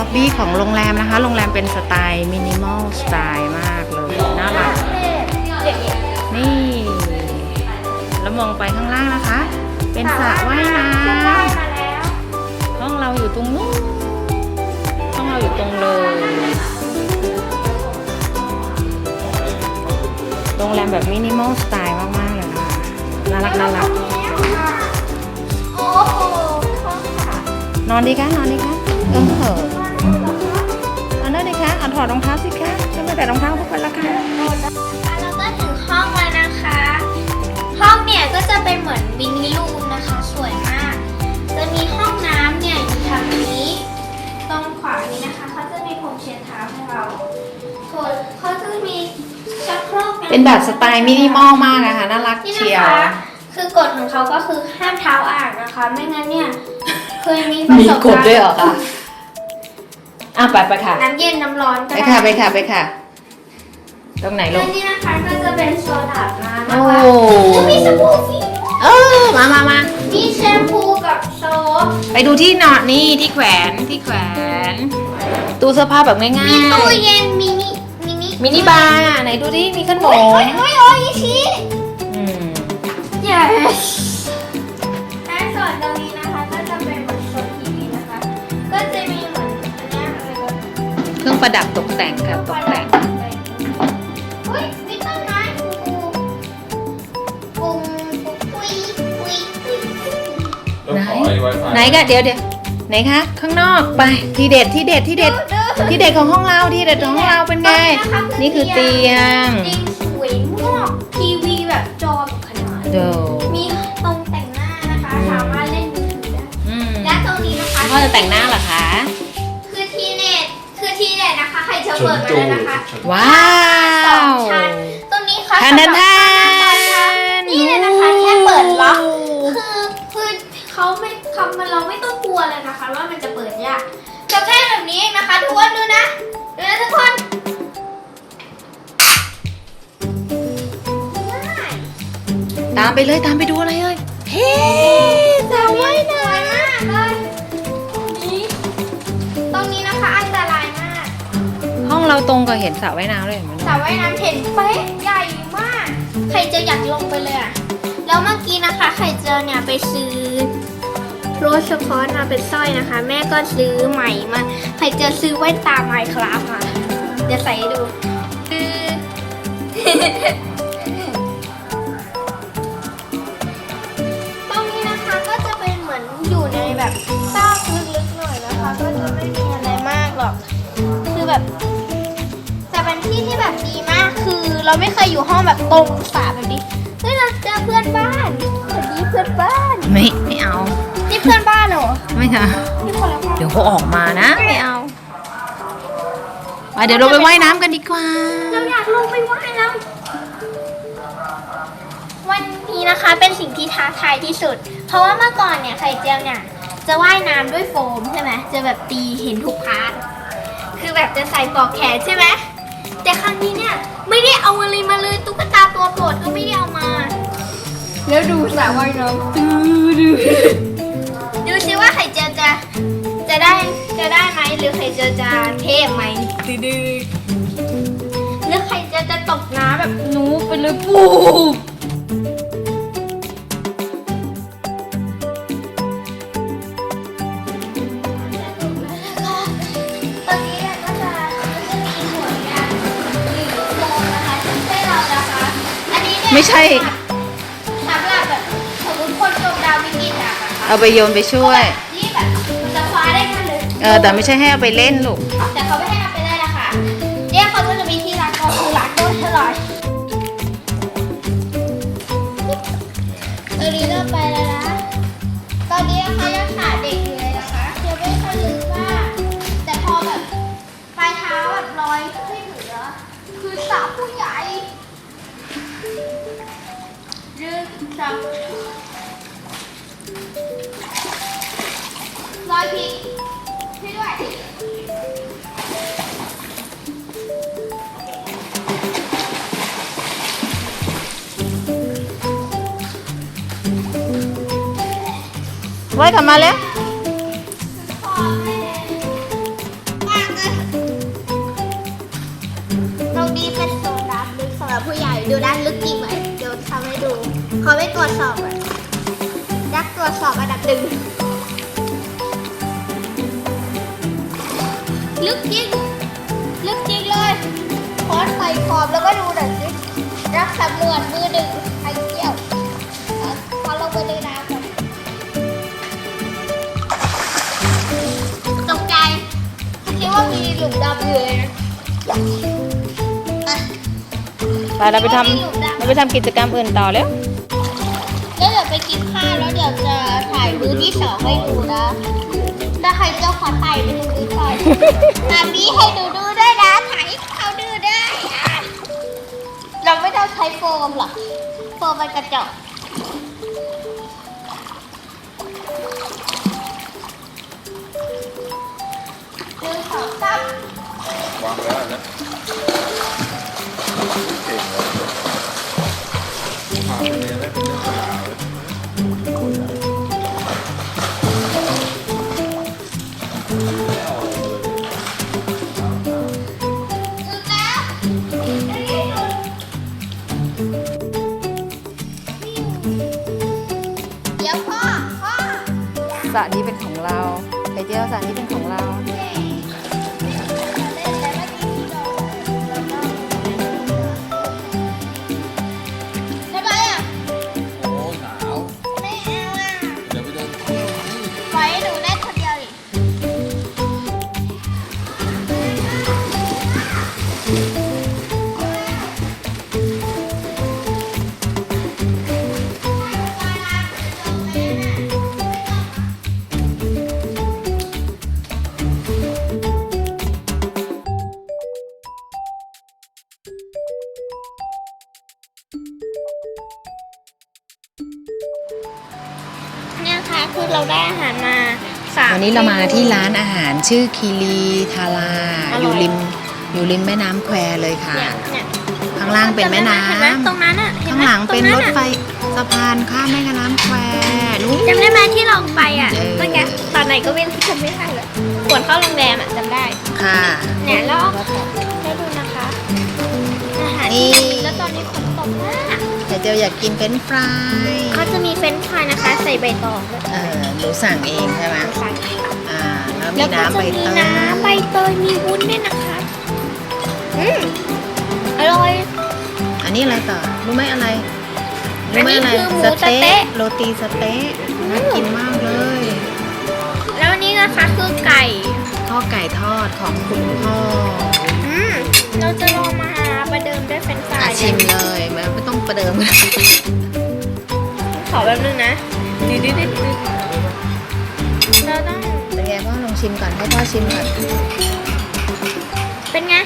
นี่คือล็อบบี้ของโรงแรมนะคะ โรงแรมเป็นสไตล์มินิมอลสไตล์มากเลยน่ารักนี่ แล้วมองไปข้างล่างนะคะ เป็นสระว่ายน้ได้มาแล้วำห้องเราอยู่ตรงนู้นห้องเราอยู่ตรงเลย โรงแรมแบบมินิมอลสไตล์มากๆเลยนะคะน่ารักน่ารักโอ้โหท้องค่ะนอนดีคะนอนดีคะเออ อาถอดรองเท้าสิคะจะไม่ใส่รองเท้าเข้าไปละค่ะแล้วก็ถึงห้องแล้วนะคะ ห้องเนี่ยก็จะเป็นเหมือนวินนี่รูมนะคะสวยมาก จะมีห้องน้ำเนี่ยอยู่ทางนี้ ตรงขวานี้นะคะเขาจะมีพรมเช็ดเท้าให้เราส่วนเขาจะมีชักโครกะคะเป็นแบบสไตล์มินิมอลมากนะคะน่ารักนี่เชีนะยวคะคือกฎของเขาก็คือห้ามเท้าอ่างนะคะ ไม่งั้นเนี่ยเคยมีประมีสบกฎการณ์ด้วยเหรอคะ อะไปไปค่ะ น้ำเย็นน้ำร้อนก็ไปได้ค่ะ ไปค่ะ ไปค่ะ ตรงไหนลูและกนี่นะคะก็จะเป็นโซนอาบน้ำโอ้นะคะแล้วมีสบู่ฟรีเออ มามามา มีแชมพูกับโซปไปดูที่นอนนี่ที่แขวนที่แขวน ตู้เสื้อผ้าแบบง่ายมีตู้เย็นมินิมินิๆมินิบาร์ไหนดูดิมีขนโอ้ยมโอ้ยโอ้ยโอ้ยอิชิอืม yes เครื่องประดับตกแต่งค่ะตกแต่งเฮ้ยมีต้นไม้ปูปูปูปุยปุยปุยแล้วขอไอ้ Wi-Fi ไหนกันเดี๋ยวเดี๋ยวไหนคะ ข้างนอกไปที่เด็ดที่เด็ดที่เด็ดที่เด็ดของห้องเราที่เด็ดของห้องเราเป็นไง นี่คือเตียงเตียงสวยมากทีวีแบบจอแบบขนาดเดี๋ยวมีตรงแต่งหน้านะคะสามารถเล่นมือถือได้อืมและตรงนี้นะคะพ่อจะแต่งหน้าเหรอคะ เปิดมาแล้วนะคะว้าสองวชั้นตรงนี้ค่ะทันทันทันนี่เลยนะคะแค่เปิดล็อกคือคือเขาไม่คำมันเราไม่ต้องกลัวเลยนะคะ ว่ามันจะเปิดยากจะแค่แบบนี้เองนะคะทุกคนดูนะดูนะทุกคนง่ายตามไปเลยตามไปดูอะไรเลยเฮ้สาวว่ายน้ส ตรงกับเห็นสระว่ายน้ำเลยเห็นไหมสระว่ายน้ำเห็นเป๊ะใหญ่มาก ใครจะอยากลงไปเลยอะแล้วเมื่อกี้นะคะ ไข่เจอเนี่ยไปซื้อโรสสคอตมาเป็นสร้อยนะคะ แม่ก็ซื้อใหม่มาไข่เจอซื้อไว้ตามไมค์ครับมาเดี๋ยวใส่ให้ดูคือตรงนี้นะคะก็จะเป็นเหมือนอยู่ในแบบซอกลึกๆหน่อยนะคะ ก็จะไม่มีอะไรมากหรอก คือแบบ แบบดีมากคือเราไม่เคยอยู่ห้องแบบตรงสระแบบนี้เฮ้ยเราเจอเพื่อนบ้านสวัสดีเพื่อนบ้านไม่ไม่เอา นี่เพื่อนบ้านเหรอไม่เอานี่คนละห้องเดี๋ยวเขาออกมานะไม่เอาไปเดี๋ยวเราไปว่ายน้ำกันดีกว่า เราอยากลงไปว่ายน้ำวันนี้นะคะเป็นสิ่งที่ท้าทายที่สุด เพราะว่าเมื่อก่อนเนี่ยไข่เจียวเนี่ยจะว่ายน้ำด้วยโฟมใช่ไหมจะแบบตีเห็นทุกพาร์ทคือแบบจะใส่ปลอกแขนใช่ไหม แต่ครั้งนี้เนี่ยไม่ได้เอาอะไรมาเลยตุ๊กตาตัวโปรดก็ไม่ได้เอามา แล้วดูสระว่ายน้ำดูดูดูซิว่าไข่เจียวจะจะได้จะได้ไหมหรือไข่เจียวจะเทพไหมดื้อหรือไข่เจียวจะตกน้ำแบบหนูไปเลยปูต ไม่ใช่ สำหรับแบบสมมติคนจมดาววิกฤตอะค่ะเอาไปโยนไปช่วยนี่แบบมันจะคว้าได้กันเลยเออแต่ไม่ใช่ให้เอาไปเล่นลูก แต่เขาไม่ให้ จังลอยผิดช่วยด้วยว่ายกลับมาแล้ว ขอไปตรวจสอบก่อนยักษ์ตรวจสอบอันดับหนึ่งลึกจริงลึกจริงเลยขอใส่ขอบแล้วก็ดูหน่อยสิรักสำรวจมือหนึ่งไข่เจียวเอาขอลงไปในน้ำก่อนตกใจคิดว่ามีหลุมดำอยู่เลยนะอะไปเราไปทำเราไปทำกิจกรรมอื่นต่อแล้ว ยวจะถ่ายมือที่สองให้ดูนะ ถ้าใครเจ้าขอถ่ายไปดูดูก่อนมามีให้ดูดูด้วยนะ ถ่ายให้เขาดูได้อะเราไม่ต้องใช้โฟมหรอก โฟมมันกระจกหนึ่งสองสามวางแล้วนะเก่งเลยผ่านไปเลยนะ สระนี้เป็นของเราไอเดียวสระนี้เป็นของเรา นี่ยค่ะคือเราได้อาหารมาสามวันนี้เรามาที่ร้านอาหารชื่อคีรีทาราอร่อยอยู่ริมอยู่ริมแม่น้ำแควเลยค่ะ เนี่ยเนี่ยข้างล่างเป็นแม่น้เห็นไหมตรงนั้นอะำเห็นข้างไหมหลังเป็นตรอะถไฟสะพานข้ามแม่น้ำแควนู้นจำได้ไหมที่เราไปอะเออเมื่อกี้ตอนไหนก็เว้นที่จำไม่ได้เลยก่อนเข้าโรงแรมอะจำได้ ค่ะ เนี่ยแล้วได้ดูนะคะอาหารที่ดีแล้วตอนนี้ฝนตกมาก ไข่เจียวอยากกินเป็นช์ฟรายเขาจะมีเฟรนช์ฟรายนะคะ ใส่ใบตองด้วยเออหนูสั่งเองใช่ไหมสั่งเองอ่าแล้วมีแล้วก็น้ำจะใบมีเตยน้ำใบเตยมีวุ้นด้วยนะคะอืมอร่อย อันนี้อะไรต่อรู้ไหมอะไรรู้ไหมอันอะไรนี้คือหมูสสะเต๊ะ เต๊ะโรตีสเต๊ะน่ากินมากเลยแล้วอันนี้นะคะคือไก่ข้าวไก่ทอดของคุณพ่ออืมเราจะลองมาประเดิมด้วยเฟรนช์ฟราอะยชิม ประเดิมก็ได้ขอแป๊บนึงนะดืดดืดดืดดืดเราต้องเป็นไงพ่อลองชิมก่อนให้พ่อชิมก่อน เป็นไง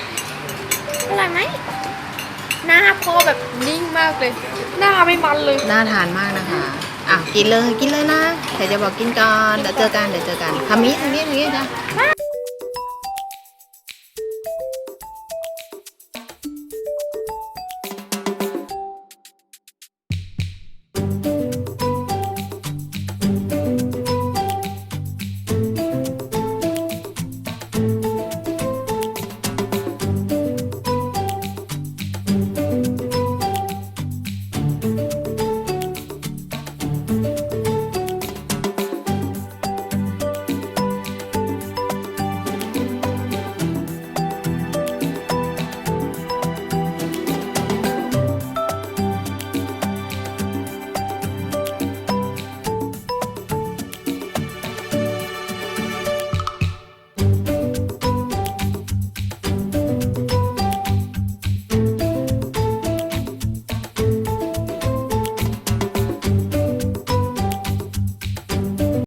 อร่อยไหม หน้าพ่อแบบนิ่งมากเลย หน้าไม่มันเลย น่าทานมากนะคะ อะ กินเลย กินเลยนะใครจะบอกกินก่อน เดี๋ยวเจอกัน เดี๋ยวเจอกันทำนี้ทำนี้ทำนี้จ้ะได้